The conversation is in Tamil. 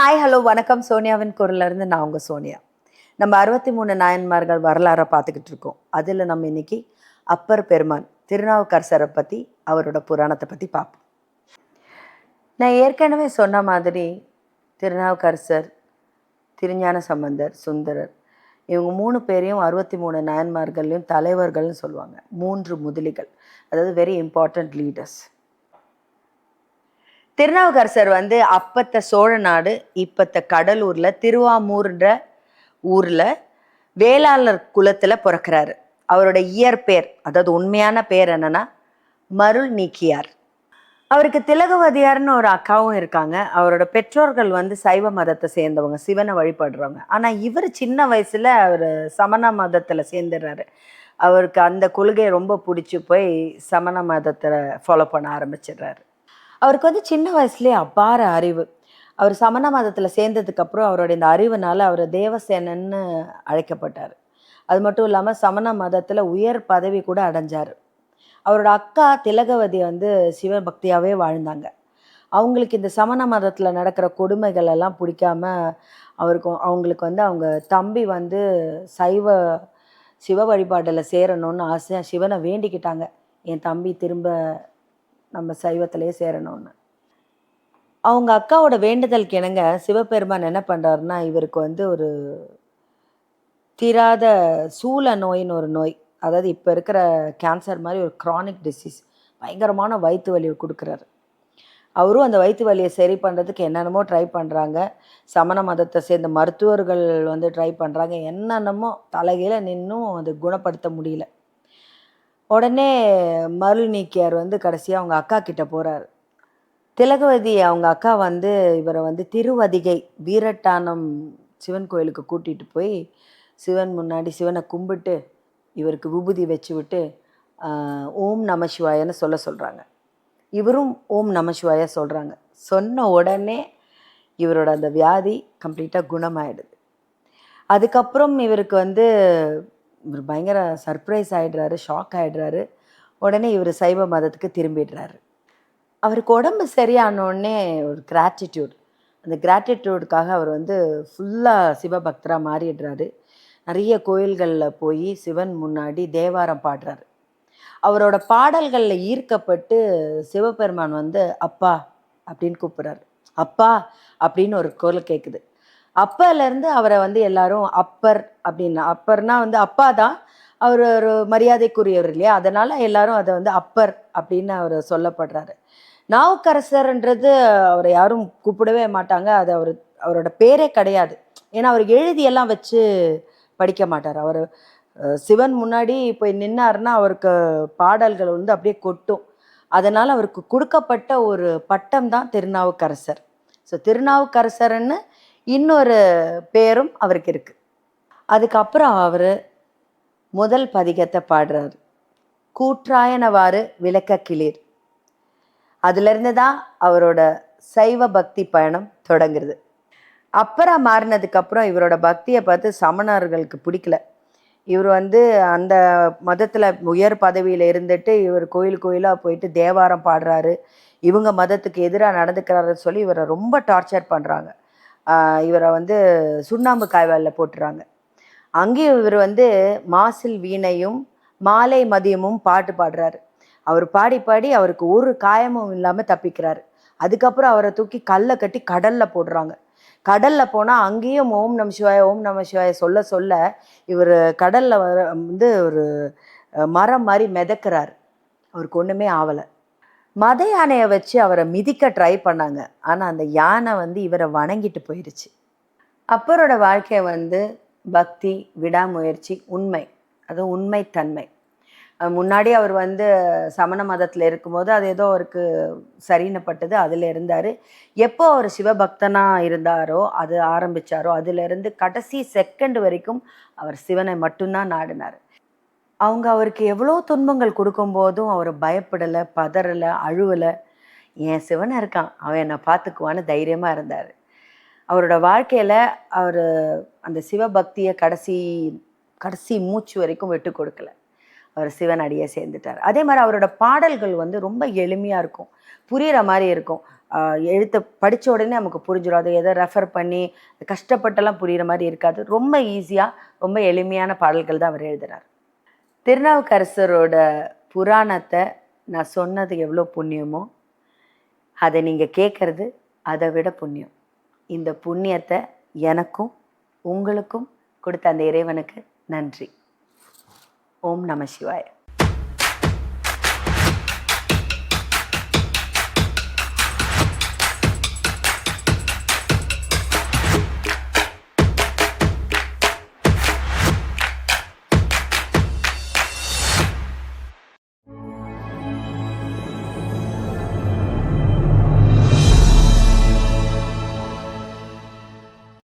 ஹாய் ஹலோ வணக்கம். சோனியாவின் குரல்ல இருந்து நான் உங்கள் சோனியா. நம்ம அறுபத்தி மூணு நாயன்மார்கள் வரலாறை பார்த்துக்கிட்டு இருக்கோம். அதில் நம்ம இன்னைக்கு அப்பர் பெருமான் திருநாவுக்கரசரை பற்றி அவரோட புராணத்தை பற்றி பார்ப்போம். நான் ஏற்கனவே சொன்ன மாதிரி திருநாவுக்கரசர் திருஞான சம்பந்தர் சுந்தரர் இவங்க மூணு பேரையும் அறுபத்தி மூணு நாயன்மார்கள்லையும் தலைவர்கள்னு சொல்லுவாங்க. மூன்று முதுலிகள் அதாவது வெரி இம்பார்ட்டண்ட் லீடர்ஸ் திருநாவுக்கரசர் வந்து அப்பத்த சோழ நாடு இப்பத்த கடலூர்ல திருவாமூர்ன்ற ஊர்ல வேளாளர் குலத்துல பிறக்கிறாரு. அவரோட இயற்பெயர் அதாவது உண்மையான பேர் என்னன்னா மருள் நீக்கியார். அவருக்கு திலகவதியார்னு ஒரு அக்காவும் இருக்காங்க. அவரோட பெற்றோர்கள் வந்து சைவ மதத்தை சேர்ந்தவங்க சிவனை வழிபடுறவங்க. ஆனா இவர் சின்ன வயசுல அவர் சமண மதத்துல சேர்ந்துடுறாரு அவருக்கு அந்த கொள்கையை ரொம்ப பிடிச்சி போய் சமண மதத்தை ஃபாலோ பண்ண ஆரம்பிச்சிடுறாரு. அவருக்கு வந்து சின்ன வயசுலேயே அபார அறிவு. அவர் சமண மதத்தில் சேர்ந்ததுக்கப்புறம் அவருடைய இந்த அறிவுனால அவர் தேவசேனன்னு அழைக்கப்பட்டார். அது மட்டும் இல்லாமல் சமண மதத்தில் உயர் பதவி கூட அடைஞ்சார். அவரோட அக்கா திலகவதி வந்து சிவபக்தியாகவே வாழ்ந்தாங்க. அவங்களுக்கு இந்த சமண மதத்தில் நடக்கிற கொடுமைகள் எல்லாம் பிடிக்காம அவருக்கு அவங்களுக்கு வந்து அவங்க தம்பி வந்து சைவ சிவ வழிபாடில் சேரணும்னு ஆசையாக சிவனை வேண்டிக்கிட்டாங்க. என் தம்பி திரும்ப நம்ம சைவத்திலே சேரணும்னு. அவங்க அக்காவோட வேண்டுதலுக்கு இணங்க சிவபெருமான் என்ன பண்ணுறாருன்னா இவருக்கு வந்து ஒரு தீராத சூழ நோயின்னு ஒரு நோய் அதாவது இப்போ இருக்கிற கேன்சர் மாதிரி ஒரு க்ரானிக் டிசீஸ் பயங்கரமான வயிற்று வலி கொடுக்குறாரு. அவரும் அந்த வயிற்று வலியை சரி பண்ணுறதுக்கு என்னென்னமோ ட்ரை பண்ணுறாங்க சமண மதத்தை சேர்ந்த மருத்துவர்கள் வந்து ட்ரை பண்ணுறாங்க என்னென்னமோ தலைகையில் நின்றும் அது குணப்படுத்த முடியல. உடனே மருள் நீக்கியார் வந்து கடைசியாக அவங்க அக்கா கிட்ட போகிறார் திலகவதி அவங்க அக்கா வந்து இவரை வந்து திருவதிகை வீரட்டானம் சிவன் கோயிலுக்கு கூட்டிகிட்டு போய் சிவன் முன்னாடி சிவனை கும்பிட்டு இவருக்கு விபூதி வச்சு விட்டு ஓம் நம சிவாயன்னு சொல்ல சொல்கிறாங்க இவரும் ஓம் நம சிவாய சொல்கிறாங்க சொன்ன உடனே இவரோட அந்த வியாதி கம்ப்ளீட்டாக குணமாயிடுது. அதுக்கப்புறம் இவருக்கு வந்து இவர் பயங்கர சர்ப்ரைஸ் ஆகிடுறாரு ஷாக் ஆகிடுறாரு உடனே இவர் சைவ மதத்துக்கு திரும்பிடுறாரு. அவருக்கு உடம்பு சரியான உடனே ஒரு கிராட்டிடியூட் அந்த கிராட்டிடியூடுக்காக அவர் வந்து ஃபுல்லாக சிவபக்தராக மாறிடுறாரு. நிறைய கோயில்களில் போய் சிவன் முன்னாடி தேவாரம் பாடுறாரு. அவரோட பாடல்களில் ஈர்க்கப்பட்டு சிவபெருமான் வந்து அப்பா அப்படின்னு கூப்பிட்றாரு. அப்பா அப்படின்னு ஒரு குரல் கேட்குது அப்பலேருந்து அவரை வந்து எல்லாரும் அப்பர் அப்படின்னா அப்பர்னா வந்து அப்பா தான். அவர் ஒரு மரியாதைக்குரியவர் இல்லையா? அதனால் எல்லாரும் அதை வந்து அப்பர் அப்படின்னு அவர் சொல்லப்படுறாரு. நாவுக்கரசர்ன்றது அவரை யாரும் கூப்பிடவே மாட்டாங்க. அது அவர் அவரோட பேரே கிடையாது. ஏன்னா அவர் எழுதியெல்லாம் வச்சு படிக்க மாட்டார். அவர் சிவன் முன்னாடி போய் நின்னார்னா அவருக்கு பாடல்கள் வந்து அப்படியே கொட்டும். அதனால் அவருக்கு கொடுக்கப்பட்ட ஒரு பட்டம் தான் திருநாவுக்கரசர். ஸோ திருநாவுக்கரசர்னு இன்னொரு பேரும் அவருக்கு இருக்கு. அதுக்கப்புறம் அவர் முதல் பதிகத்தை பாடுறாரு. கூற்றாயனவாறு விளக்க கிளிர். அதுலேருந்து தான் அவரோட சைவ பக்தி பயணம் தொடங்குறது. அப்புறம் மாறினதுக்கப்புறம் இவரோட பக்தியை பார்த்து சமணர்களுக்கு பிடிக்கல. இவர் வந்து அந்த மதத்தில் உயர் பதவியில் இருந்துட்டு இவர் கோயில் கோயிலாக போயிட்டு தேவாரம் பாடுறாரு. இவங்க மதத்துக்கு எதிராக நடந்துக்கிறாருன்னு சொல்லி இவரை ரொம்ப டார்ச்சர் பண்ணுறாங்க இவரை வந்து சுண்ணாம்பு காய்வாலில் போட்டுறாங்க. அங்கேயும் இவர் வந்து மாசில் வீணையும் மாலை மதியமும் பாட்டு பாடுறாரு. அவர் பாடி பாடி அவருக்கு ஒரு காயமும் இல்லாமல் தப்பிக்கிறாரு. அதுக்கப்புறம் அவரை தூக்கி கல்லை கட்டி கடலில் போடுறாங்க. கடலில் போனால் அங்கேயும் ஓம் நம சிவாய ஓம் நம சிவாய சொல்ல சொல்ல இவர் கடலில் வர வந்து ஒரு மரம் மாதிரி மிதக்கிறார். அவருக்கு ஒன்றுமே ஆவலை. மத யானையை வச்சு அவரை மிதிக்க ட்ரை பண்ணாங்க. ஆனால் அந்த யானை வந்து இவரை வணங்கிட்டு போயிடுச்சு அப்பரோட வாழ்க்கையை வந்து பக்தி விடாமுயற்சி உண்மை. அது உண்மைத்தன்மை. முன்னாடி அவர் வந்து சமண மதத்தில் இருக்கும்போது அது ஏதோ அவருக்கு சரினப்பட்டது அதில் இருந்தார். எப்போ அவர் சிவபக்தனாக இருந்தாரோ அது ஆரம்பிச்சாரோ அதிலிருந்து கடைசி செகண்ட் வரைக்கும் அவர் சிவனை மட்டும்தான் நாடினார். அவங்க அவருக்கு எவ்வளோ துன்பங்கள் கொடுக்கும்போதும் அவர் பயப்படலை பதறலை அழுவலை. என் சிவனை இருக்கான். அவன் என்னை பார்த்துக்குவான்னு தைரியமாக இருந்தார். அவரோட வாழ்க்கையில் அவர் அந்த சிவபக்தியை கடைசி கடைசி மூச்சு வரைக்கும் விட்டு கொடுக்கல. அவர் சிவன் அடியே சேர்ந்துட்டார். அதே மாதிரி அவரோட பாடல்கள் வந்து ரொம்ப எளிமையாக இருக்கும். புரிகிற மாதிரி இருக்கும். எழுத்தை படித்த உடனே நமக்கு புரிஞ்சிடும் அதை எதை ரெஃபர் பண்ணி கஷ்டப்பட்டெல்லாம் புரிகிற மாதிரி இருக்காது. ரொம்ப ஈஸியாக ரொம்ப எளிமையான பாடல்கள் தான் அவர் எழுதுகிறார் திருநாவுக்கரசரோட புராணத்தை நான் சொன்னது எவ்வளோ புண்ணியமோ அதை நீங்கள் கேட்குறது அதை விட புண்ணியம். இந்த புண்ணியத்தை எனக்கும் உங்களுக்கும் கொடுத்த அந்த இறைவனுக்கு நன்றி. ஓம் நம சிவாய.